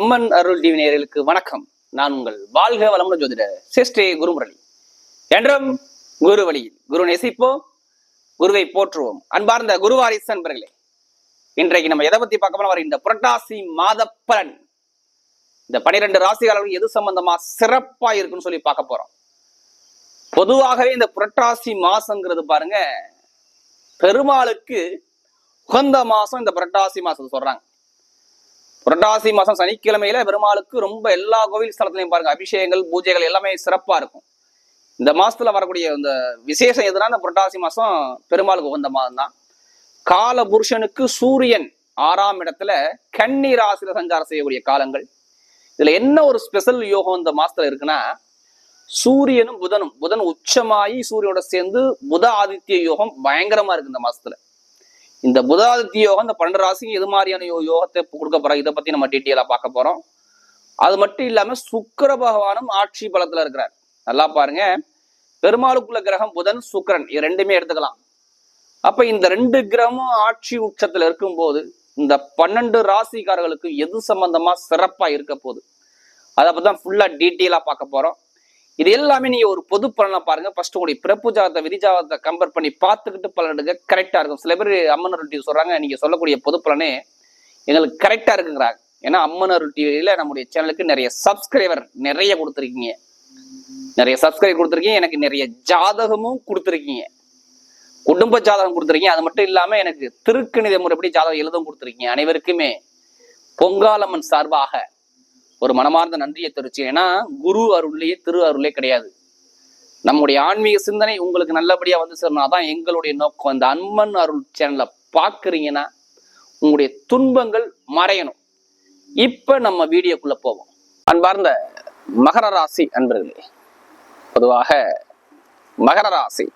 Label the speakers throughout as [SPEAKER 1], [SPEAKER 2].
[SPEAKER 1] அம்மன் அருள் TV நேயர்களுக்கு வணக்கம். நான் உங்கள் வாழ்க வளமுடன் ஜோதிட சிஸ்டே குருமுரளி. என்றும் குரு வழியில் குரு நெசிப்போம் குருவை போற்றுவோம். அன்பார்ந்த குருவாரிசு அன்பர்களே இன்றைக்கு நம்ம எதை பத்தி பார்க்க போறோம்? இந்த புரட்டாசி மாத பலன். இந்த பனிரெண்டு ராசிகாரர்கள் எது சம்பந்தமா சிறப்பா இருக்குன்னு சொல்லி பார்க்க போறோம். பொதுவாகவே இந்த புரட்டாசி மாசங்கிறது பாருங்க பெருமாளுக்கு உகந்த மாசம் இந்த புரட்டாசி மாசம் சொல்றாங்க. புரட்டாசி மாசம் சனிக்கிழமையில பெருமாளுக்கு ரொம்ப எல்லா கோவில் ஸ்தலத்திலையும் பாருங்க அபிஷேகங்கள் பூஜைகள் எல்லாமே சிறப்பா இருக்கும். இந்த மாசத்துல வரக்கூடிய இந்த விசேஷம் எதுனா இந்த புரட்டாசி மாசம் பெருமாளுக்கு உகந்த மாதம் தான். கால புருஷனுக்கு சூரியன் ஆறாம் இடத்துல கன்னி ராசியில சஞ்சாரம் செய்யக்கூடிய காலங்கள். இதுல என்ன ஒரு ஸ்பெஷல் யோகம் இந்த மாசத்துல இருக்குன்னா சூரியனும் புதனும் புதன் உச்சமாயி சூரியனோட சேர்ந்து புத ஆதித்ய யோகம் பயங்கரமா இருக்கு இந்த மாசத்துல. இந்த புதாதித்ய யோகம் இந்த பன்னெண்டு ராசிக்கு எது மாதிரியான யோ- யோகத்தை கொடுக்க போறோம் இதை பத்தி நம்ம டீட்டெயிலா பார்க்க போறோம். அது மட்டும் இல்லாம சுக்கர பகவானும் ஆட்சி பலத்துல இருக்கிறார். நல்லா பாருங்க. பெருமாளுக்குள்ள கிரகம் புதன் சுக்கிரன். இது ரெண்டுமே எடுத்துக்கலாம். அப்ப இந்த ரெண்டு கிரகமும் ஆட்சி உச்சத்துல இருக்கும்போது இந்த பன்னெண்டு ராசிக்காரர்களுக்கு எது சம்பந்தமா சிறப்பா இருக்க போகுது? அதை பத்தி தான் ஃபுல்லா டீட்டெயிலா பார்க்க போறோம். இது எல்லாமே நீங்க ஒரு பொது பலனை பாருங்க. ஃபர்ஸ்ட் உங்களுடைய பிறப்பு ஜாதகத்தை விதி ஜாதகத்தை கம்பேர் பண்ணி பார்த்துக்கிட்டு பலன் எடுங்க. கரெக்டா இருக்கும். சில பேர் அம்மன் டிவி சொல்றாங்க. நீங்க சொல்லக்கூடிய பொது பலனே எங்களுக்கு கரெக்டா இருக்குங்கிறாங்க. ஏன்னா அம்மனர் டிவியில நம்முடைய சேனலுக்கு நிறைய சப்ஸ்கிரைபர் நிறைய கொடுத்துருக்கீங்க. நிறைய சப்ஸ்கிரைப் கொடுத்துருக்கீங்க. எனக்கு நிறைய ஜாதகமும் கொடுத்துருக்கீங்க. குடும்ப ஜாதகம் கொடுத்துருக்கீங்க. அது மட்டும் இல்லாம எனக்கு திருக்கணித முறைப்படி ஜாதகம் எழுதவும் கொடுத்துருக்கீங்க. அனைவருக்குமே பொங்காலம்மன் சார்பாக ஒரு மனமார்ந்த நன்றியை தெரிவிச்சு ஏன்னா குரு அருள்லேயே திரு அருளே கிடையாது. நம்முடைய ஆன்மீக சிந்தனை உங்களுக்கு நல்லபடியா வந்து சேரணும். அதான் எங்களுடைய நோக்கம். இந்த அன்பன் அருள் சேனலை பார்க்குறீங்கன்னா உங்களுடைய துன்பங்கள் மறையணும். இப்ப நம்ம வீடியோக்குள்ள போவோம். அன்பார்ந்த மகர ராசி அன்பர்களே பொதுவாக மகர ராசி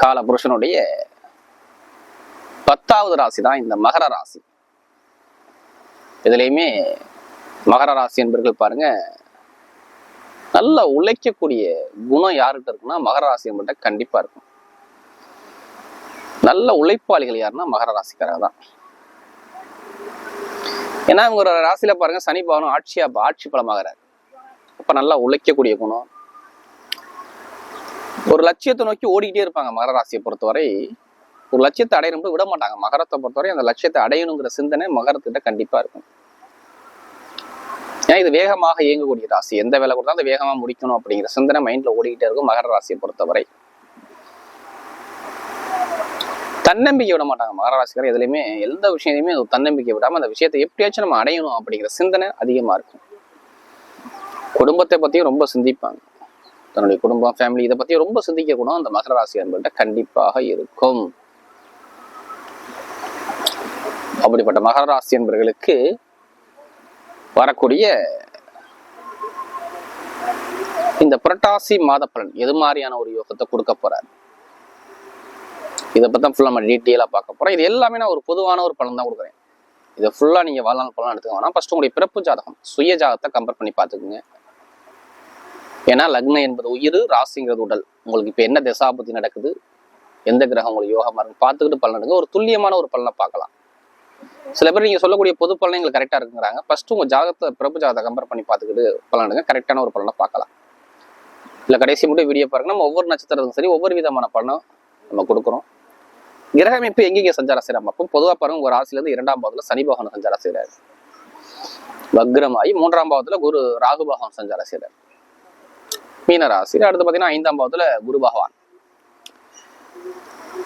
[SPEAKER 1] கால புருஷனுடைய பத்தாவது ராசி தான் இந்த மகர ராசி. இதுலேயுமே மகர ராசி என்பர்கள் பாருங்க நல்ல உழைக்கக்கூடிய குணம் யார்கிட்ட இருக்குன்னா மகர ராசி என்பட்ட கண்டிப்பா இருக்கும். நல்ல உழைப்பாளிகள் யாருன்னா மகர ராசிக்காரங்க தான். ஏன்னா இவங்க ஒரு ராசியில பாருங்க சனி பவனும் ஆட்சியா ஆட்சி பலமாகிறார். அப்ப நல்லா உழைக்கக்கூடிய குணம். ஒரு லட்சியத்தை நோக்கி ஓடிக்கிட்டே இருப்பாங்க மகர ராசியை பொறுத்தவரை. ஒரு லட்சியத்தை அடையணும்னு விட மாட்டாங்க. மகரத்தை பொறுத்தவரை அந்த லட்சியத்தை அடையணுங்கிற சிந்தனை மகரத்திட்ட கண்டிப்பா இருக்கும். ஏன்னா இது வேகமாக இயங்கக்கூடிய ராசி? எந்த வேலை கொடுத்தாலும் அதை வேகமா முடிக்கணும் அப்படிங்கிற சிந்தனை மைண்ட்ல ஓடிக்கிட்டே இருக்கும் மகர ராசியை பொறுத்தவரை. தன்னம்பிக்கை விட மாட்டாங்க. மகர ராசிக்காரர் எதுலையுமே எந்த விஷயத்தையுமே தன்னம்பிக்கை விடாம அந்த விஷயத்தை எப்படியாச்சும் நம்ம அடையணும் அப்படிங்கிற சிந்தனை அதிகமா இருக்கும். குடும்பத்தை பத்தியும் ரொம்ப சிந்திப்பாங்க. தன்னுடைய குடும்பம் ஃபேமிலி இதை பத்தி ரொம்ப சிந்திக்க கூட அந்த மகர ராசி அன்பர்கிட்ட கண்டிப்பாக இருக்கும். அப்படிப்பட்ட மகர ராசி என்பவர்களுக்கு வரக்கூடிய இந்த புரட்டாசி மாத பலன் எது மாதிரியான ஒரு யோகத்தை கொடுக்க போறாரு? இதை பத்தி தான் ஃபுல்லா நம்ம டீட்டெயிலா பார்க்க போறோம். இது எல்லாமே நான் ஒரு பொதுவான ஒரு பலன் தான் கொடுக்குறேன். இதை ஃபுல்லா நீங்க வாழ்நாள் பலன் எடுத்துக்க வேணாம். ஃபர்ஸ்ட் உங்களுடைய பிறப்பு ஜாதகம் சுய ஜாதகத்தை கம்பேர் பண்ணி பார்த்துக்குங்க. ஏன்னா லக்னம் என்பது உயிர் ராசிங்கிறது உடல். உங்களுக்கு இப்போ என்ன தசாபுத்தி நடக்குது? எந்த கிரகம் உங்களுக்கு யோகமா இருக்கு பார்த்துக்கிட்டு பலன் எடுங்க. ஒரு துல்லியமான ஒரு பலனை பார்க்கலாம். சில பேர் நீங்க சொல்லக்கூடிய பொது பலன் எங்களுக்கு கரெக்டா இருக்குங்கிறாங்க. ஃபர்ஸ்ட் உங்க ஜாதகத்தை பிரபு ஜாதகத்தை கம்பேர் பண்ணி பார்த்துக்கிட்டு பலனுங்க கரெக்டான ஒரு பலனை பார்க்கலாம். இல்ல கடைசி மட்டும் வீடியோ பாருங்க. நம்ம ஒவ்வொரு நட்சத்திரத்துக்கும் சரி ஒவ்வொரு விதமான பலனும் நம்ம கொடுக்குறோம். கிரக அமைப்பு எங்கெங்கே சஞ்சாரம் செய்யறாங்க அப்போ பொதுவா பாருங்க ஒரு ஆசிலிருந்து இரண்டாம் பாவத்துல சனி பகவான் சஞ்சாரம் செய்யறாரு வக்ரமாயி மூன்றாம் பாவத்துல குரு ராகு பகவான் சஞ்சாரம் செய்யறாரு மீன ராசி. அடுத்து பாத்தீங்கன்னா ஐந்தாம் பாவத்துல குரு பகவான்.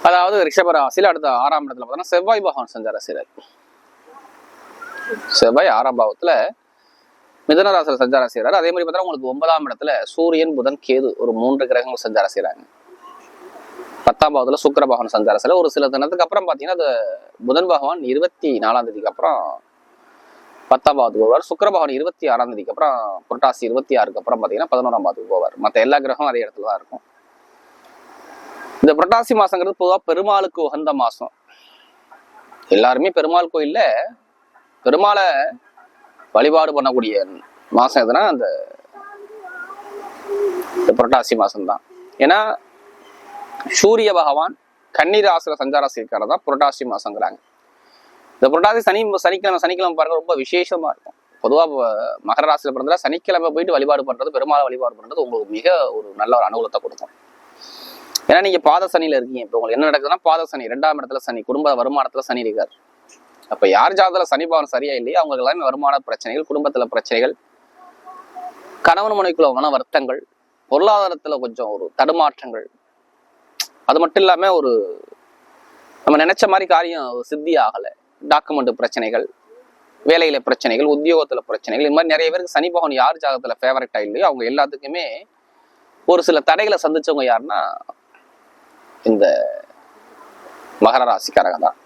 [SPEAKER 1] அதாவது ரிஷப ராசியில அடுத்த ஆறாம் இடத்துல பார்த்தோன்னா செவ்வாய் பகவான் சஞ்சாரம் செய்யறாரு செவ்வாய் ஆறாம் பாவத்துல மிதன சஞ்சாரம் செய்யறாரு அதே மாதிரி பார்த்தீங்கன்னா உங்களுக்கு ஒன்பதாம் இடத்துல சூரியன் புதன் கேது ஒரு மூன்று கிரகங்கள் சஞ்சாரம் செய்யறாங்க பத்தாம் பாவத்தில் சுக்கர பகவான் சஞ்சாரம் செய்யல ஒரு சில தினத்துக்கு அப்புறம் பாத்தீங்கன்னா அது புதன் பகவான் இருபத்தி நாலாம் தேதிக்கு அப்புறம் பத்தாம் பாவத்துக்கு போவார். சுக்கர பகவான் இருபத்தி ஆறாம் தேதிக்கு அப்புறம் புரட்டாசி இருபத்தி ஆறுக்கு அப்புறம் பாத்தீங்கன்னா பதினோராம் பாவத்துக்கு போவார். மற்ற எல்லா கிரகமும் அதே இடத்துல தான் இருக்கும். இந்த புரட்டாசி மாசங்கிறது பொதுவா பெருமாளுக்கு உகந்த மாசம். எல்லாருமே பெருமாள் கோயில்ல பெருமாளை வழிபாடு பண்ணக்கூடிய மாசம் எதுனா அந்த புரட்டாசி மாசம் தான் ஏன்னா சூரிய பகவான் கண்ணீர் ஆசிர சஞ்சார சீர்காரம் தான் புரட்டாசி மாசங்கிறாங்க. இந்த புரட்டாசி சனி சனிக்கிழமை சனிக்கிழமை பாருங்க ரொம்ப விசேஷமா இருக்கும். பொதுவா மகர ராசியில் பிறந்தால் சனிக்கிழமை போயிட்டு வழிபாடு பண்றது பெருமாளை வழிபாடு பண்றது உங்களுக்கு மிக ஒரு நல்ல ஒரு அனுகூலத்தை கொடுக்கும். ஏன்னா நீங்க பாத சனியில இருக்கீங்க. இப்போ உங்களுக்கு என்ன நடக்குதுன்னா பாத சனி ரெண்டாம் இடத்துல சனி குடும்ப வருமானத்துல சனி இருக்காரு அப்ப யார் ஜாதத்துல சனி பவன் சரியா இல்லையோ அவங்க எல்லாமே வருமான பிரச்சனைகள் குடும்பத்துல பிரச்சனைகள் கணவன் மனைவிக்குள்ள மன வருத்தங்கள் பொருளாதாரத்துல கொஞ்சம் ஒரு தடுமாற்றங்கள். அது மட்டும் இல்லாம ஒரு நம்ம நினைச்ச மாதிரி காரியம் சித்தி ஆகலை. டாக்குமெண்ட் பிரச்சனைகள் வேலையில பிரச்சனைகள் உத்தியோகத்துல பிரச்சனைகள் இது மாதிரி நிறைய பேருக்கு சனி பகவான் யார் ஜாதகத்துல ஃபேவரட்டா இல்லையோ அவங்க எல்லாத்துக்குமே ஒரு சில தடைகளை சந்திச்சவங்க யாருன்னா இந்த மகர ராசிக்காரங்க தான்.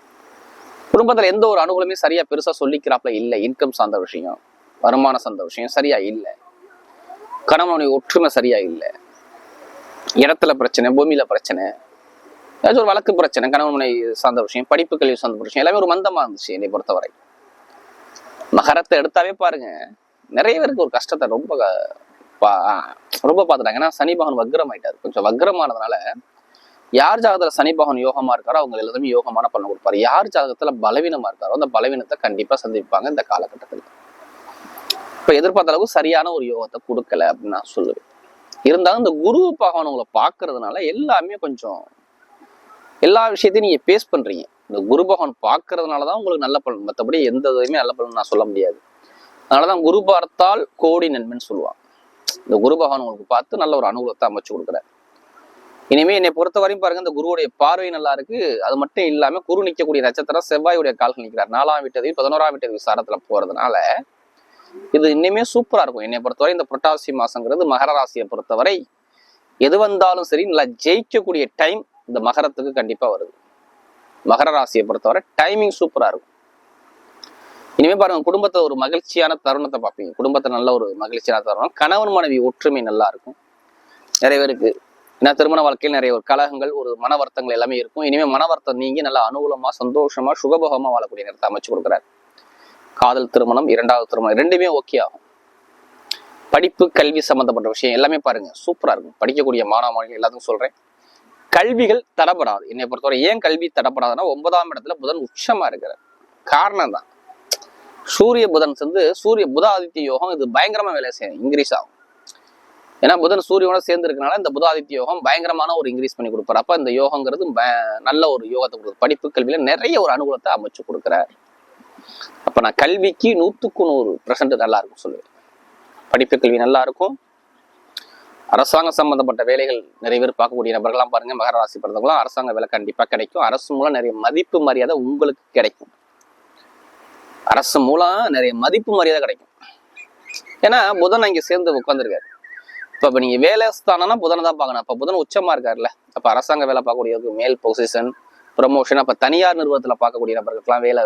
[SPEAKER 1] குடும்பத்துல எந்த ஒரு அனுகூலமே சரியா பெருசா சொல்லிக்கிறாப்ல இல்லை. இன்கம் சார்ந்த விஷயம் வருமானம் சார்ந்த விஷயம் சரியா இல்லை. கணவனுடைய ஒற்றுமை சரியா இல்லை. இடத்துல பிரச்சனை பூமியில பிரச்சனை ஏதாச்சும் ஒரு வழக்கு பிரச்சனை கணவன் மனை சார்ந்த விஷயம் படிப்பு கல்வி சார்ந்த விஷயம் எல்லாமே ஒரு மந்தமா இருந்துச்சு என்னை பொறுத்தவரை. மகரத்தை எடுத்தாவே பாருங்க நிறைய பேருக்கு ஒரு கஷ்டத்தை ரொம்ப பா- ரொம்ப பார்த்துட்டாங்க. ஏன்னா சனி பகவான் வக்ரம் ஆயிட்டாரு கொஞ்சம் வக்ரமானதுனால யார் ஜாதகத்துல சனி பகவான் யோகமா இருக்காரோ அவங்க எல்லாருமே யோகமான பலன் கொடுப்பாரு. யார் ஜாதகத்துல பலவீனமா இருக்காரோ அந்த பலவீனத்தை கண்டிப்பா சந்திப்பாங்க இந்த காலகட்டத்தில். இப்ப எதிர்பார்த்த அளவுக்கு சரியான ஒரு யோகத்தை கொடுக்கல அப்படின்னு நான் சொல்லுவேன். இருந்தாலும் இந்த குரு பகவான் உங்களை பார்க்கறதுனால எல்லாமே கொஞ்சம் எல்லா விஷயத்தையும் நீங்க பேஸ் பண்றீங்க. இந்த குரு பகவான் பார்க்கறதுனால தான் உங்களுக்கு நல்ல பலன். மற்றபடி எந்த இதுவுமே நல்ல பலன் நான் சொல்ல முடியாது. அதனாலதான் குரு பார்த்தால் கோடி நன்மைன்னு சொல்லுவாங்க. இந்த குரு பகவான் உங்களுக்கு பார்த்து நல்ல ஒரு அனுகூலத்தை அமைச்சு கொடுக்குறாரு. இனிமே என்னை பொறுத்த வரையும் பாருங்க இந்த குருவுடைய பார்வை நல்லா இருக்கு. அது மட்டும் இல்லாம குரு நிக்கக்கூடிய நட்சத்திரம் செவ்வாயுடைய கால்கள் நிற்கிறார் நாலாம் வீட்டதையும் பதினோராம் வீட்டது விசாரத்துல போறதுனால இது இன்னுமே சூப்பரா இருக்கும். என்னை பொறுத்தவரை இந்த புரட்டாசி மாசங்கிறது மகர ராசியை பொறுத்தவரை எது வந்தாலும் சரி நல்லா ஜெயிக்கக்கூடிய டைம் இந்த மகரத்துக்கு கண்டிப்பா வருது. மகர ராசியை பொறுத்தவரை டைமிங் சூப்பரா இருக்கும். இனிமே பாருங்க குடும்பத்தை ஒரு மகிழ்ச்சியான தருணத்தை பார்ப்பீங்க. குடும்பத்தை நல்ல ஒரு மகிழ்ச்சியான தருணம். கணவன் மனைவி ஒற்றுமை நல்லா இருக்கும். நிறைய பேருக்கு ஏன்னா திருமண வாழ்க்கையில் நிறைய ஒரு கலகங்கள் ஒரு மன வருத்தங்கள் எல்லாமே இருக்கும். இனிமேல் மன வருத்தம் நீங்கி நல்லா அனுகூலமா சந்தோஷமா சுகபோகமா வாழக்கூடிய நேரத்தை அமைச்சு கொடுக்குறாரு. காதல் திருமணம் இரண்டாவது திருமணம் ரெண்டுமே ஓகே ஆகும். படிப்பு கல்வி சம்பந்தப்பட்ட விஷயம் எல்லாமே பாருங்க. சூப்பரா இருக்கும். படிக்கக்கூடிய மாணவ மாணவிகள் எல்லாத்துக்கும் சொல்றேன். கல்விகள் தடப்படாது. என்னை பொறுத்தவரை ஏன் கல்வி தடப்படாதுன்னா ஒன்பதாம் இடத்துல புதன் உச்சமாக இருக்கிறார். காரணம் தான் சூரிய புதன் சேர்ந்து சூரிய புத ஆதித்ய யோகம் இது பயங்கரமா வேலை செய்யும். இன்க்ரீஸ் ஆகும். ஏன்னா புதன் சூரியனோட சேர்ந்து இருக்கனால இந்த புதாதித்ய யோகம் பயங்கரமான ஒரு இன்க்ரீஸ் பண்ணி கொடுப்பாரு. அப்ப இந்த யோகங்கிறது நல்ல ஒரு யோகத்தை கொடுக்குது. படிப்பு கல்வியில நிறைய ஒரு அனுகூலத்தை அமைச்சு கொடுக்குறாரு. அப்ப நான் கல்விக்கு நூத்துக்கு நூறு பெர்சன்ட் நல்லா இருக்கும் சொல்லுவேன். படிப்பு கல்வி நல்லா இருக்கும். அரசாங்கம் சம்பந்தப்பட்ட வேலைகள் நிறைய பேர் பார்க்கக்கூடிய நபர்கள்லாம் பாருங்க மகர ராசி பிறந்தவங்களாம் அரசாங்க வேலை கண்டிப்பா கிடைக்கும். அரசு மூலம் நிறைய மதிப்பு மரியாதை உங்களுக்கு கிடைக்கும். அரசு மூலம் நிறைய மதிப்பு மரியாதை கிடைக்கும். ஏன்னா புதன் அங்கே சேர்ந்து உட்காந்துருக்காரு இப்ப நீங்க வேலை ஸ்தானம்னா புதனை தான் பார்க்கணும். அப்ப புதன் உச்சமா இருக்காருல்ல. அப்போ அரசாங்க வேலை பார்க்கக்கூடியவருக்கு மேல் பொசிஷன் ப்ரொமோஷன் அப்ப தனியார் நிறுவனத்துல பார்க்கக்கூடிய நபர்களுக்கெல்லாம் வேலை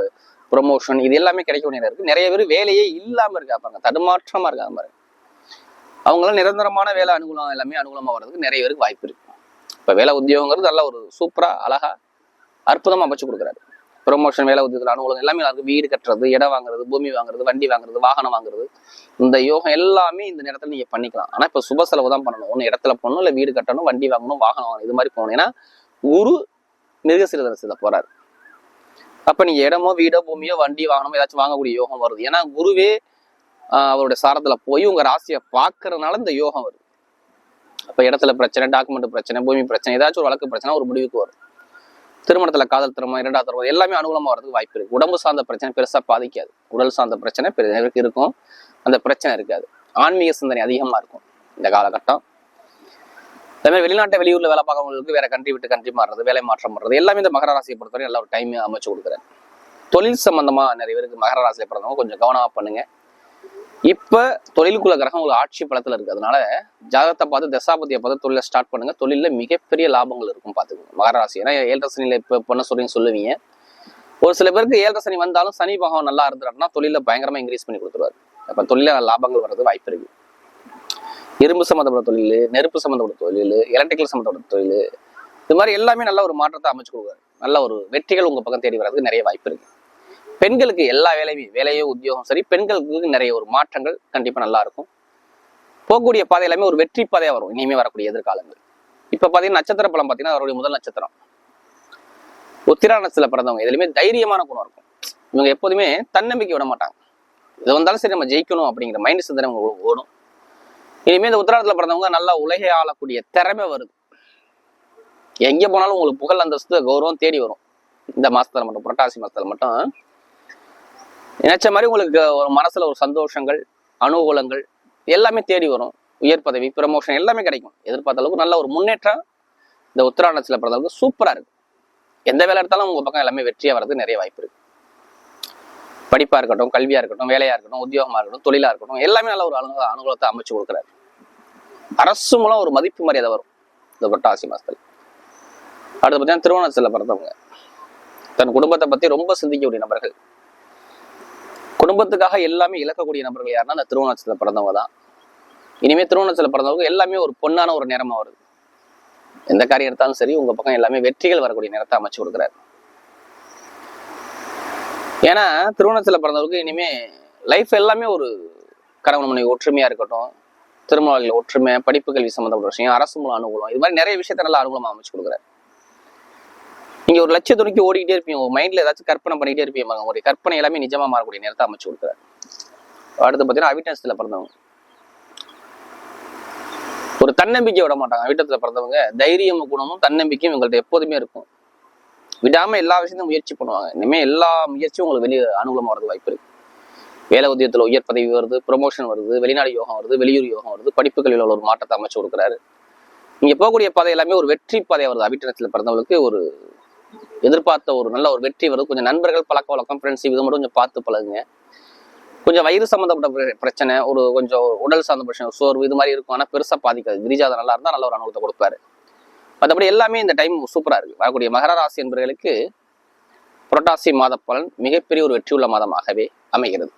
[SPEAKER 1] ப்ரொமோஷன் இது எல்லாமே கிடைக்கக்கூடிய நேரம் இருக்கு. நிறைய பேர் வேலையே இல்லாம இருக்கா பாருங்க. தடுமாற்றமா இருக்காங்க பாருங்க. அவங்களாம் நிரந்தரமான வேலை அனுகூலம் எல்லாமே அனுகூலமா வர்றதுக்கு நிறைய பேருக்கு வாய்ப்பு இருக்கு. இப்ப வேலை உத்தியோகங்கிறது நல்ல ஒரு சூப்பரா அழகா அற்புதமா அமைச்சு கொடுக்குறாரு. ப்ரொமோஷன் வேலை உதவி அனுகூலம் எல்லாமே எல்லாருக்கும் வீடு கட்டுறது இடம் வாங்குறது பூமி வாங்குறது வண்டி வாங்குறது வாகனம் வாங்குறது. இந்த யோகம் எல்லாமே இந்த நேரத்துல நீங்க பண்ணிக்கலாம். ஆனா இப்ப சுப செலவு தான் பண்ணணும். ஒண்ணு இடத்துல போகணும் இல்ல வீடு கட்டணும் வண்டி வாங்கணும் வாகனம் வாங்கணும் இது மாதிரி போகணும். ஏன்னா குரு மிருகசீரதனத்துல போறாரு. அப்ப நீங்க இடமோ வீடோ பூமியோ வண்டி வாகனமோ ஏதாச்சும் வாங்கக்கூடிய யோகம் வருது. ஏன்னா குருவே ஆஹ் அவருடைய சாரத்துல போய் உங்க ராசியை பார்க்கறதுனால இந்த யோகம் வருது. அப்ப இடத்துல பிரச்சனை டாக்குமெண்ட் பிரச்சனை பூமி பிரச்சனை ஏதாச்சும் ஒரு வழக்கு பிரச்சனை ஒரு முடிவுக்கு வரும். திருமணத்தில் காதல் திருமணம் இரண்டாவது திருமணம் எல்லாமே அனுகூலமாக வரதுக்கு வாய்ப்பு இருக்கு. உடம்பு சார்ந்த பிரச்சனை பெருசா பாதிக்காது. உடல் சார்ந்த பிரச்சனை பெரிய இருக்கும். அந்த பிரச்சனை இருக்காது. ஆன்மீக சிந்தனை அதிகமா இருக்கும் இந்த காலகட்டம். அதே மாதிரி வெளிநாட்டை வெளியூர்ல வேலை பார்க்கறவங்களுக்கு வேற கண்ட்ரி விட்டு கண்ட்ரி மாறுறது வேலை மாற்றம் பண்ணுறது எல்லாமே இந்த மகர ராசியை பொறுத்தவரை எல்லா ஒரு டைம் அமைச்சு கொடுக்குறேன். தொழில் சம்பந்தமா நிறைய பேருக்கு மகர ராசியை பிறந்தவங்க கொஞ்சம் கவனமா பண்ணுங்க. இப்ப தொழிலுக்குள்ள கிரகம் உங்களுக்கு ஆட்சி பலத்துல இருக்கு. அதனால ஜாதகத்தை பார்த்து தசாபதியை பார்த்து தொழிலை ஸ்டார்ட் பண்ணுங்க. தொழிலில் மிகப்பெரிய லாபங்கள் இருக்கும் பார்த்துக்கோங்க. மகராசி ஏன்னா ஏழரை சனியில இப்ப பண்ண சொல்றீங்கன்னு சொல்லுவீங்க. ஒரு சில பேருக்கு ஏழரை சனி வந்தாலும் சனி பகவான் நல்லா இருந்தாருன்னா தொழில பயங்கரமா இன்க்ரீஸ் பண்ணி கொடுத்துருவாரு. அப்போ தொழில லாபங்கள் வர்றது வாய்ப்பு இருக்கு. இரும்பு சம்மந்தப்பட்ட தொழில் நெருப்பு சம்மந்தப்பட்ட தொழில் எலக்ட்ரிக்கல் சம்மந்தப்பட்ட தொழில் இது மாதிரி எல்லாமே நல்ல ஒரு மாற்றத்தை அமைச்சு கொடுக்குறாரு. நல்ல ஒரு வெற்றிகள் உங்க பக்கம் தேடி வர்றதுக்கு நிறைய வாய்ப்பு இருக்கு. பெண்களுக்கு எல்லா வேலையுமே வேலையோ உத்தியோகம் சரி பெண்களுக்கு நிறைய ஒரு மாற்றங்கள் கண்டிப்பா நல்லா இருக்கும். போகக்கூடிய பாதை எல்லாமே ஒரு வெற்றி பாதையாக வரும். இனிமே வரக்கூடிய எதிர்காலங்கள். இப்ப பாத்தீங்கன்னா நட்சத்திர பலம் பாத்தீங்கன்னா அவருடைய முதல் நட்சத்திரம். உத்திரா பிறந்தவங்க. எதுலையுமே தைரியமான குணம் இருக்கும். இவங்க எப்போதுமே தன்னம்பிக்கை விட மாட்டாங்க. இது வந்தாலும் சரி நம்ம ஜெயிக்கணும் அப்படிங்கிற மைண்ட் சிந்தனை உங்களுக்கு ஓடும். இனிமேல் இந்த உத்தராடத்துல பிறந்தவங்க நல்லா உலகை ஆளக்கூடிய திறமை வருது. எங்கே போனாலும் உங்களுக்கு புகழ் அந்தஸ்து கௌரவம் தேடி வரும். இந்த மாசத்துல மட்டும் புரட்டாசி மாசத்துல மட்டும். நினைச்ச மாதிரி உங்களுக்கு ஒரு மனசுல ஒரு சந்தோஷங்கள் அனுகூலங்கள் எல்லாமே தேடி வரும். உயர் பதவி ப்ரமோஷன் எல்லாமே கிடைக்கும். எதிர்பார்த்த அளவுக்கு நல்ல ஒரு முன்னேற்றம் இந்த உத்தராங்கச்சலில் பிறந்த அளவுக்கு சூப்பராக இருக்கு. எந்த வேலை எடுத்தாலும் உங்கள் பக்கம் எல்லாமே வெற்றியாக வர்றது நிறைய வாய்ப்பு இருக்கு. படிப்பாக இருக்கட்டும் கல்வியாக இருக்கட்டும் வேலையாக இருக்கட்டும் உத்தியோகமாக இருக்கட்டும் தொழிலாக இருக்கட்டும் எல்லாமே நல்ல ஒரு அனுகூல அனுகூலத்தை அமைச்சு கொடுக்குறாரு. அரசு மூலம் ஒரு மதிப்பு மரியாதை வரும் இந்த புரட்டாசி மாதத்தில் அடுத்து பார்த்தீங்கன்னா திருவண்ணாச்சல பிறந்தவங்க. தன் குடும்பத்தை பற்றி ரொம்ப சிந்திக்கக்கூடிய நபர்கள். குடும்பத்துக்காக எல்லாமே இழக்கக்கூடிய நபர்கள் யாருன்னா அந்த திருவண்ணாச்சல பிறந்தவங்க தான் இனிமே திருவண்ணாச்சல பிறந்தவங்க எல்லாமே ஒரு பொன்னான ஒரு நேரமா வருது. எந்த காரியம் எடுத்தாலும் சரி உங்க பக்கம் எல்லாமே வெற்றிகள் வரக்கூடிய நேரத்தை அமைச்சு கொடுக்குறாரு. ஏன்னா திருவண்ணாச்சல பிறந்தவருக்கு இனிமே லைஃப் எல்லாமே ஒரு கணவன் மனைவி ஒற்றுமையா இருக்கட்டும் திருமணங்களில் ஒற்றுமை படிப்பு கல்வி சம்மந்தப்பட்ட விஷயம் அரசு மூலம் அனுகூலம் இது மாதிரி நிறைய விஷயத்த நல்லா அனுகூலமாக அமைச்சு கொடுக்குறாரு. நீங்க ஒரு லட்சத்து நோக்கி ஓடிக்கிட்டே இருப்பீங்க. உங்க மைண்ட்ல ஏதாச்சும் கற்பனை பண்ணிக்கிட்டே இருப்பீங்க. ஒரு கற்பனை எல்லாமே நிஜமா மாறக்கூடிய நேரத்தை அமைச்சு கொடுக்குறாரு. அடுத்து பார்த்தீங்கன்னா அவிட்டன்ஸ்ல பிறந்தவங்க. ஒரு தன்னம்பிக்கை விட மாட்டாங்க. அவிட்டத்துல பிறந்தவங்க தைரியம் குணமும் தன்னம்பிக்கையும் இவங்கள்ட்ட எப்போதுமே இருக்கும். விடாம எல்லா விஷயத்தையும் முயற்சி பண்ணுவாங்க. இனிமே எல்லா முயற்சியும் உங்களுக்கு வெளியே அனுகூலமா வரது வாய்ப்பு இருக்கு. வேலை உத்தியத்துல உயர் பதவி வருது ப்ரொமோஷன் வருது வெளிநாடு யோகம் வருது வெளியூர் யோகம் வருது படிப்புகளில் ஒரு மாற்றத்தை அமைச்சு கொடுக்குறாரு. நீங்க போகக்கூடிய பாதை எல்லாமே ஒரு வெற்றி பாதை வருது. அபிட்டனத்துல பிறந்தவங்களுக்கு ஒரு எதிர்பார்த்த ஒரு நல்ல ஒரு வெற்றி வருது. கொஞ்சம் நண்பர்கள் பழக்க வழக்கம் ஃப்ரெண்ட்ஸ் இது மட்டும் கொஞ்சம் பார்த்து பழகுங்க. கொஞ்சம் வயிறு சம்மந்தப்பட்ட பிரச்சனை ஒரு கொஞ்சம் உடல் சார்ந்த பிரச்சனை சோர்வு இது மாதிரி இருக்கும். ஆனால் பெருசாக பாதிக்காது. கிரிஜாதம் நல்லா இருந்தால் நல்ல ஒரு அனுபவத்தை கொடுப்பாரு. மற்றபடி எல்லாமே இந்த டைம் சூப்பராக இருக்குது வரக்கூடிய மகர ராசி என்பவர்களுக்கு புரட்டாசி மாத பலன் மிகப்பெரிய ஒரு வெற்றியுள்ள மாதமாகவே அமைகிறது.